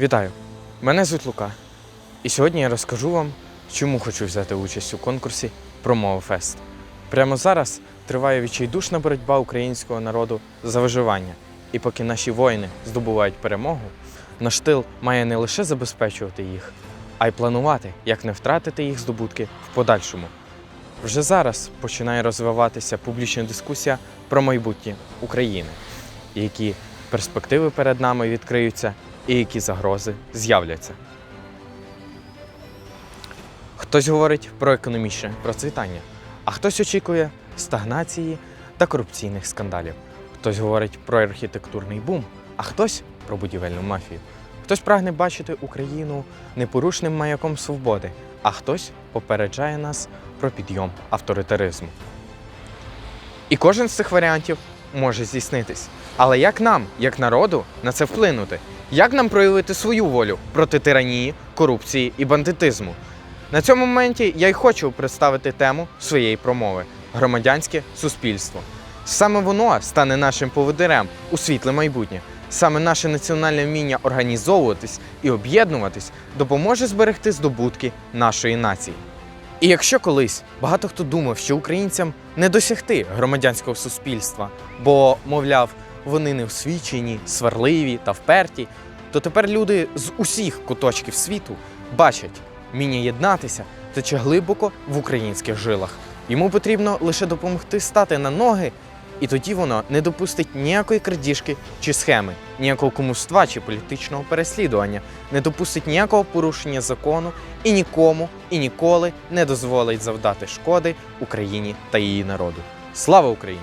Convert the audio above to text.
Вітаю! Мене звуть Лука. І сьогодні я розкажу вам, чому хочу взяти участь у конкурсі Промова Фест. Прямо зараз триває відчайдушна боротьба українського народу за виживання. І поки наші воїни здобувають перемогу, наш тил має не лише забезпечувати їх, а й планувати, як не втратити їх здобутки в подальшому. Вже зараз починає розвиватися публічна дискусія про майбутнє України, які перспективи перед нами відкриються і які загрози з'являться. Хтось говорить про економічне процвітання, а хтось очікує стагнації та корупційних скандалів. Хтось говорить про архітектурний бум, а хтось про будівельну мафію. Хтось прагне бачити Україну непорушним маяком свободи, а хтось попереджає нас про підйом авторитаризму. І кожен з цих варіантів може здійснитись. Але як нам, як народу, на це вплинути? Як нам проявити свою волю проти тиранії, корупції і бандитизму? На цьому моменті я й хочу представити тему своєї промови громадянське суспільство. Саме воно стане нашим поводирем у світле майбутнє. Саме наше національне вміння організовуватись і об'єднуватись допоможе зберегти здобутки нашої нації. І якщо колись багато хто думав, що українцям не досягти громадянського суспільства, бо, мовляв, вони не освічені, сварливі та вперті, то тепер люди з усіх куточків світу бачать вміння єднатися тече глибоко в українських жилах. Йому потрібно лише допомогти стати на ноги, і тоді воно не допустить ніякої крадіжки чи схеми, ніякого кумуства чи політичного переслідування, не допустить ніякого порушення закону і нікому і ніколи не дозволить завдати шкоди Україні та її народу. Слава Україні!